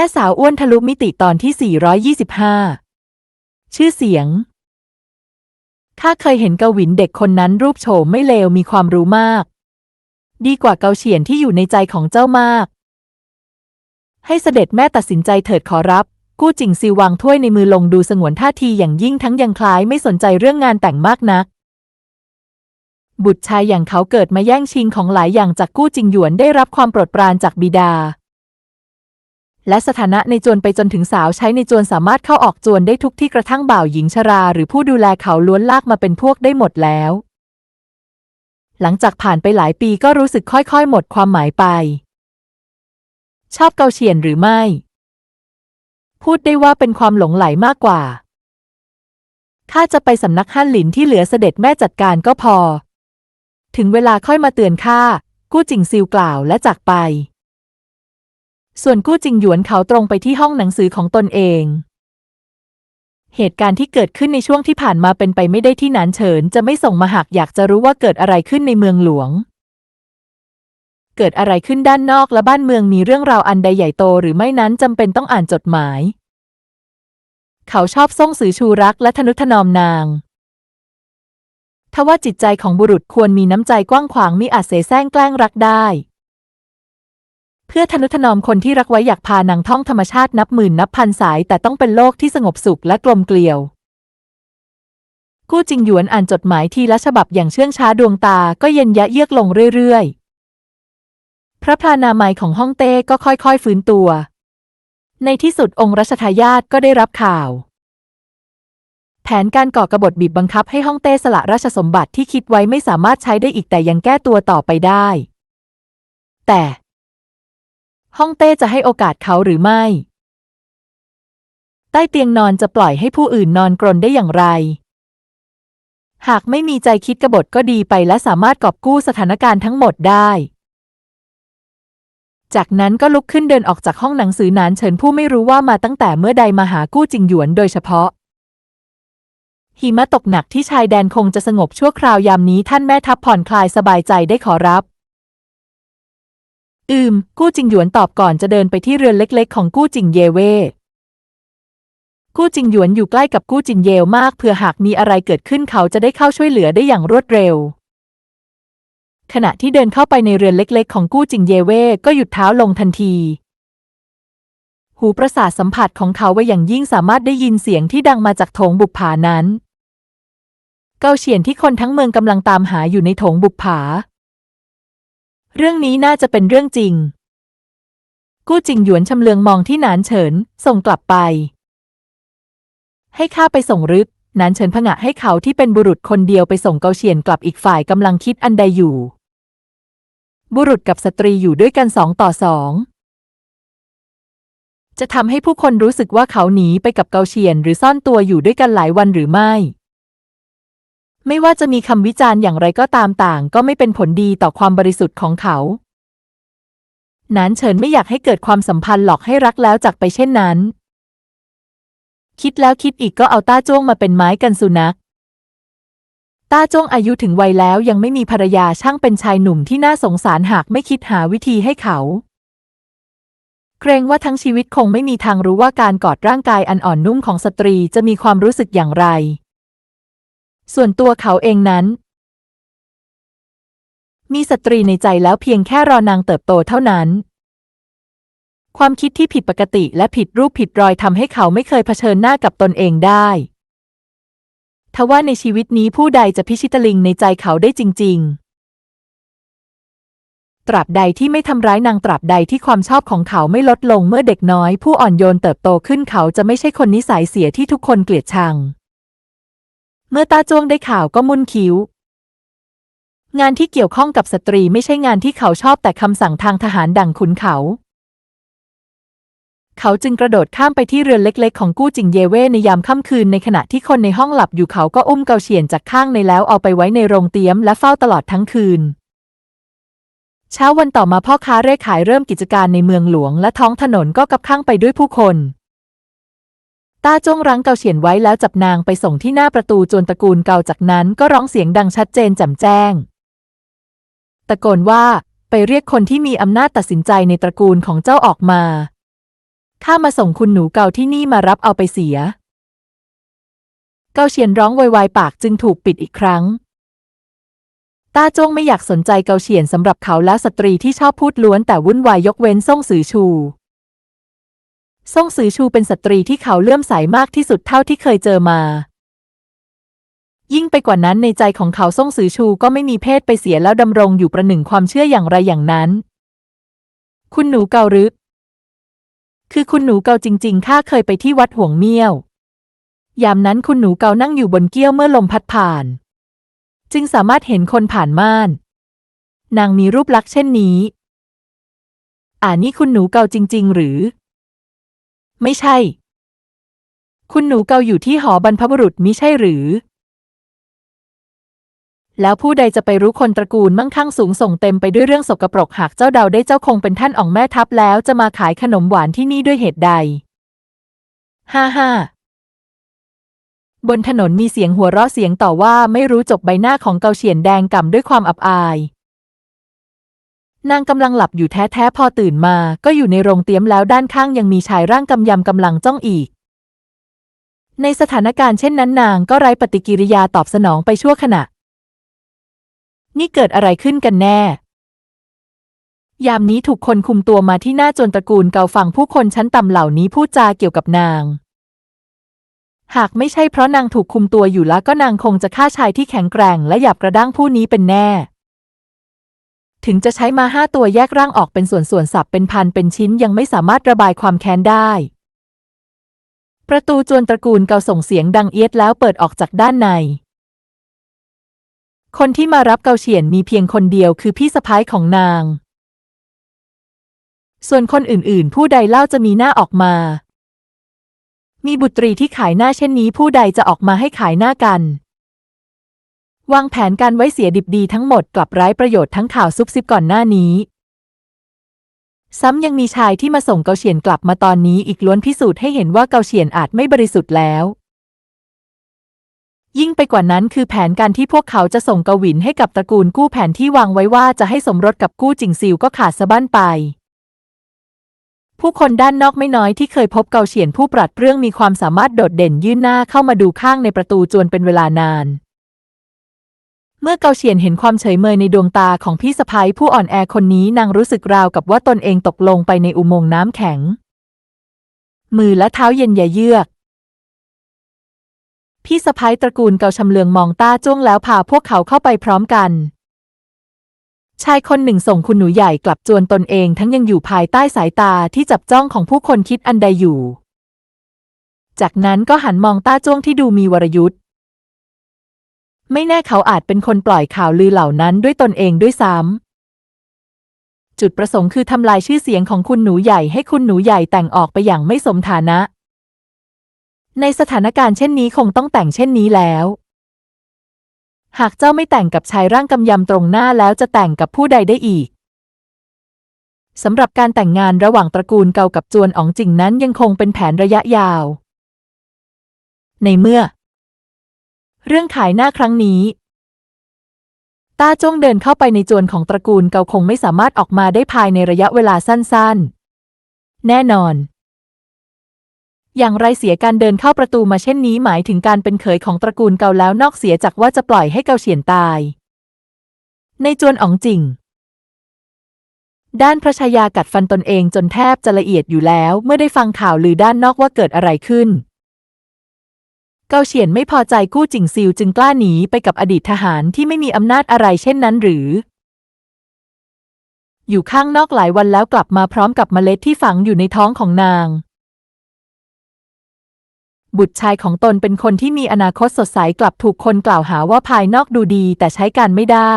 ม่สาวอ้วนทะลุมิติตอนที่ 425 ชื่อเสียง ข้าเคยเห็นเกาหวินเด็กคนนั้นรูปโฉมไม่เลวมีความรู้มาก ดีกว่าเกาเฉียนที่อยู่ในใจของเจ้ามาก ให้เสด็จแม่ตัดสินใจเถิดขอรับ กู้จิงซิววางถ้วยในมือลงดูสงวนท่าทีอย่างยิ่งทั้งยังคล้ายไม่สนใจเรื่องงานแต่งมากนัก บุตรชายอย่างเขาเกิดมาแย่งชิงของหลายอย่างจากกู้จิงหยวนได้รับความโปรดปรานจากบิดา และสถานะในจวนไปจนถึงสาวใช้ในจวนสามารถเข้าออกจวนได้ทุกที่กระทั่งบ่าวหญิงชรา หรือผู้ดูแลเขาล้วนลากมาเป็นพวกได้หมดแล้ว หลังจากผ่านไปหลายปีก็รู้สึกค่อยๆ หมดความหมายไป ชอบเกาเฉียนหรือไม่ พูดได้ว่าเป็นความหลงไหลมากกว่าข้าจะไปสำนักฮั่นหลินที่เหลือเสด็จแม่จัดการก็พอ ถึงเวลาค่อยมาเตือนข้ากู้จิงซิวกล่าวและจากไป ส่วนกู้จิงหยวนเขาตรงไปที่ห้องหนังสือของตนเอง เหตุการณ์ที่เกิดขึ้นในช่วงที่ผ่านมาเป็นไปไม่ได้ที่หนานเฉินจะไม่ส่งมาหากอยากจะรู้ว่าเกิดอะไรขึ้นในเมืองหลวง เกิดอะไรขึ้นด้านนอกและบ้านเมืองมีเรื่องราวอันใดใหญ่โตหรือไม่นั้นจำเป็นต้องอ่านจดหมาย เขาชอบส่งสื่อชูรักและทนุถนอมนางทว่าจิตใจของบุรุษควรมีน้ำใจกว้างขวางมิอาจเสแสร้งแกล้งรักได้ เพื่อทนุถนอมคนที่รักไว้อยากพานางท่องธรรมชาตินับหมื่นนับพันสาย แต่ต้องเป็นโลกที่สงบสุขและกลมเกลียว กู้จิงหยวนอ่านจดหมายทีละฉบับอย่างเชื่องช้าดวงตาก็เย็นยะเยือกลงเรื่อยๆ พระพานามัยของฮ่องเต้ก็ค่อยๆฟื้นตัว ในที่สุดองค์รัชทายาทก็ได้รับข่าว แผนการก่อกบฏบีบบังคับให้ฮ่องเต้สละราชสมบัติที่คิดไว้ไม่สามารถใช้ได้อีกแต่ยังแก้ตัวต่อไปได้ แต่ ฮ่องเต้จะให้โอกาสเขาหรือไม่ ใต้เตียงนอนจะปล่อยให้ผู้อื่นนอนกรนได้อย่างไร หากไม่มีใจคิดกบฏก็ดีไปและสามารถกอบกู้สถานการณ์ทั้งหมดได้ จากนั้นก็ลุกขึ้นเดินออกจากห้องหนังสือนานเฉินผู้ไม่รู้ว่ามาตั้งแต่เมื่อใดมาหากู้จิงหยวนโดยเฉพาะหิมะตกหนักที่ชายแดนคงจะสงบชั่วคราวยามนี้ท่านแม่ทัพผ่อนคลายสบายใจได้ขอรับ อืม กู้จิงหยวนตอบก่อนจะเดินไปที่เรือนเล็ก ๆ ของกู้จิงเยเว่กู้จิงหยวนอยู่ใกล้กับกู้จิงเยวมากเผื่อหากมีอะไรเกิดขึ้นเขาจะได้เข้าช่วยเหลือได้อย่างรวดเร็ว ขณะที่เดินเข้าไปในเรือนเล็ก ๆ ของกู้จิงเยเว่ก็หยุดเท้าลงทันที หูประสาทสัมผัสของเขาไว้อย่างยิ่งสามารถได้ยินเสียงที่ดังมาจากโถงบุปผานั้น เกาเฉียนที่คนทั้งเมืองกำลังตามหาอยู่ในโถงบุปผา เรื่องนี้น่าจะเป็นเรื่องจริง กู้จิงหยวนชำเลืองมองที่หนานเฉิน ส่งกลับไป ให้ข้าไปส่งรึกหนานเฉินผงะให้เขาที่เป็นบุรุษคนเดียวไปส่งเกาเฉียนกลับอีกฝ่ายกำลังคิดอันใดอยู่ บุรุษกับสตรีอยู่ด้วยกันสองต่อสองจะทำให้ผู้คนรู้สึกว่าเขาหนีไปกับเกาเฉียนหรือซ่อนตัวอยู่ด้วยกันหลายวันหรือไม่ ไม่ว่าจะมีคำวิจารณ์อย่างไรก็ตามต่าง ก็ไม่เป็นผลดีต่อความบริสุทธิ์ของเขา นานเฉินไม่อยากให้เกิดความสัมพันธ์หลอกให้รักแล้วจากไปเช่นนั้น คิดแล้วคิดอีกก็เอาต้าจ้วงมาเป็นไม้กันสุนัขต้าจ้วงอายุถึงวัยแล้วยังไม่มีภรรยาช่างเป็นชายหนุ่มที่น่าสงสารหากไม่คิดหาวิธีให้เขา เกรงว่าทั้งชีวิตคงไม่มีทางรู้ว่าการกอดร่างกายอันอ่อนนุ่มของสตรีจะมีความรู้สึกอย่างไร ส่วนตัวเขาเองนั้น มีสตรีในใจแล้วเพียงแค่รอนางเติบโตเท่านั้น ความคิดที่ผิดปกติและผิดรูปผิดรอยทำให้เขาไม่เคยเผชิญหน้ากับตนเองได้ทว่าในชีวิตนี้ผู้ใดจะพิชิตลิงในใจเขาได้จริง ๆ ตราบใดที่ไม่ทำร้ายนางตราบใดที่ความชอบของเขาไม่ลดลงเมื่อเด็กน้อย ผู้อ่อนโยนเติบโตขึ้นเขาจะไม่ใช่คนนิสัยเสียที่ทุกคนเกลียดชัง เมื่อตาจ้วงได้ข่าวก็มุนคิ้ว งานที่เกี่ยวข้องกับสตรีไม่ใช่งานที่เขาชอบแต่คำสั่งทางทหารดังขุนเขา เขาจึงกระโดดข้ามไปที่เรือนเล็กๆ ของกู้จิงเยเว่ในยามค่ำคืนในขณะที่คนในห้องหลับอยู่เขาก็อุ้มเกาเฉียนจากข้างในแล้วเอาไปไว้ในโรงเตี๊ยมและเฝ้าตลอดทั้งคืนเช้าวันต่อมาพ่อค้าเร่ขายเริ่มกิจการในเมืองหลวงและท้องถนนก็กับข้างไปด้วยผู้คน ต้าจ้งรั้งเกาเฉียนไว้แล้วจับนางไปส่งที่หน้าประตูจวนตระกูลเกาจากนั้นก็ร้องเสียงดังชัดเจนแจ่มแจ้ง ตะโกนว่าไปเรียกคนที่มีอำนาจตัดสินใจในตระกูลของเจ้าออกมา ข้ามาส่งคุณหนูเกาที่นี่มารับเอาไปเสีย เกาเฉียนร้องไวๆปากจึงถูกปิดอีกครั้ง ต้าจ้งไม่อยากสนใจเกาเฉียนสำหรับเขาและสตรีที่ชอบพูดล้วนแต่วุ่นวายยกเว้นซ่งสือชู ซ่งสือชูเป็นสตรีที่เขาเลื่อมใสมากที่สุดเท่าที่เคยเจอมา ยิ่งไปกว่านั้นในใจของเขาซ่งสือชูก็ไม่มีเพศไปเสียแล้วดำรงอยู่ประหนึ่งความเชื่ออย่างไรอย่างนั้น คุณหนูเกาหรือคือคุณหนูเกาจริง ๆ ข้าเคยไปที่วัดห่วงเมี่ยว ยามนั้นคุณหนูเกานั่งอยู่บนเกี้ยวเมื่อลมพัดผ่าน จึงสามารถเห็นคนผ่านม่าน นางมีรูปลักษณ์เช่นนี้ อ่านี่คุณหนูเกาจริง ๆ หรือ ไม่ใช่ คุณหนูเกาอยู่ที่หอบรรพบุรุษมิใช่หรือ แล้วผู้ใดจะไปรู้คนตระกูลมั่งคั่งสูงส่งเต็มไปด้วยเรื่องสกปรกหากเจ้าเดาได้เจ้าคงเป็นท่านอ่องแม่ทัพแล้วจะมาขายขนมหวานที่นี่ด้วยเหตุใด ฮ่าฮ่าบนถนนมีเสียงหัวเราะเสียงต่อว่าไม่รู้จบใบหน้าของเกาเฉียนแดงก่ำด้วยความอับอาย นางกำลังหลับอยู่แท้ๆพอตื่นมา ก็อยู่ในโรงเตรียมแล้วด้านข้างยังมีชายร่างกำยำกำลังจ้องอีก ในสถานการณ์เช่นนั้นนางก็ไร้ปฏิกิริยาตอบสนองไปชั่วขณะ นี่เกิดอะไรขึ้นกันแน่ ยามนี้ถูกคนคุมตัวมาที่หน้าจนตระกูลเกาฟังผู้คนชั้นต่ำเหล่านี้พูดจาเกี่ยวกับนาง หากไม่ใช่เพราะนางถูกคุมตัวอยู่แล้วก็นางคงจะฆ่าชายที่แข็งแกร่งและหยาบกระด้างผู้นี้เป็นแน่ ถึงจะใช้มาห้าตัวแยกร่างออกเป็นส่วนส่วนสับเป็นพันเป็นชิ้นยังไม่สามารถระบายความแค้นได้ ประตูจวนตระกูลเกาส่งเสียงดังเอียดแล้วเปิดออกจากด้านใน คนที่มารับเกาเฉียนมีเพียงคนเดียวคือพี่สะพ้ายของนาง ส่วนคนอื่นๆ ผู้ใดเล่าจะมีหน้าออกมา มีบุตรีที่ขายหน้าเช่นนี้ผู้ใดจะออกมาให้ขายหน้ากัน วางแผนการไว้เสียดิบดีทั้งหมดกลับไร้ประโยชน์ทั้งข่าวซุบซิบก่อนหน้านี้ ซ้ำยังมีชายที่มาส่งเกาเฉียนกลับมาตอนนี้อีกล้วนพิสูจน์ให้เห็นว่าเกาเฉียนอาจไม่บริสุทธิ์แล้ว ยิ่งไปกว่านั้นคือแผนการที่พวกเขาจะส่งเกาหวินให้กับตระกูลกู้แผนที่วางไว้ว่าจะให้สมรสกับกู้จิงซิวก็ขาดสะบั้นไป ผู้คนด้านนอกไม่น้อยที่เคยพบเกาเฉียนผู้ปราดเปรื่องมีความสามารถโดดเด่นยื่นหน้าเข้ามาดูข้างในประตูจวนเป็นเวลานาน เมื่อเกาเฉียนเห็นความเฉยเมยในดวงตาของพี่สะพ้ายผู้อ่อนแอคนนี้นางรู้สึกราวกับว่าตนเองตกลงไปในอุโมงค์น้ำแข็ง มือและเท้าเย็นอย่าเยือก พี่สะพ้ายตระกูลเกาชำเลืองมองตาจ้วงแล้วพาพวกเขาเข้าไปพร้อมกัน ชายคนหนึ่งส่งคุณหนูใหญ่กลับจวนตนเองทั้งยังอยู่ภายใต้สายตาที่จับจ้องของผู้คนคิดอันใดอยู่ จากนั้นก็หันมองตาจ้วงที่ดูมีวรยุทธ์ ไม่แน่เขาอาจเป็นคนปล่อยข่าวลือเหล่านั้นด้วยตนเองด้วยซ้ำ จุดประสงค์คือทำลายชื่อเสียงของคุณหนูใหญ่ให้คุณหนูใหญ่แต่งออกไปอย่างไม่สมฐานะ ในสถานการณ์เช่นนี้คงต้องแต่งเช่นนี้แล้ว หากเจ้าไม่แต่งกับชายร่างกำยำตรงหน้าแล้วจะแต่งกับผู้ใดได้อีกสำหรับการแต่งงานระหว่างตระกูลเกากับจวนอ๋องจิงนั้นยังคงเป็นแผนระยะยาว ในเมื่อ เรื่องขายหน้าครั้งนี้ต้าจ้งเดินเข้าไปในจวนของตระกูลเกาคงไม่สามารถออกมาได้ภายในระยะเวลาสั้นๆ แน่นอน อย่างไรเสียการเดินเข้าประตูมาเช่นนี้หมายถึงการเป็นเขยของตระกูลเกาแล้วนอกเสียจากว่าจะปล่อยให้เกาเฉียนตาย ในจวนอ๋องจิง ด้านพระชายากัดฟันตนเองจนแทบจะละเอียดอยู่แล้ว เมื่อได้ฟังข่าวลือด้านนอกว่าเกิดอะไรขึ้น เกาเฉียนไม่พอใจกู้จิงซิวจึงกล้าหนีไปกับอดีตทหารที่ไม่มีอำนาจอะไรเช่นนั้นหรือ อยู่ข้างนอกหลายวันแล้วกลับมาพร้อมกับเมล็ดที่ฝังอยู่ในท้องของนาง บุตรชายของตนเป็นคนที่มีอนาคตสดใสกลับถูกคนกล่าวหาว่าภายนอกดูดีแต่ใช้การไม่ได้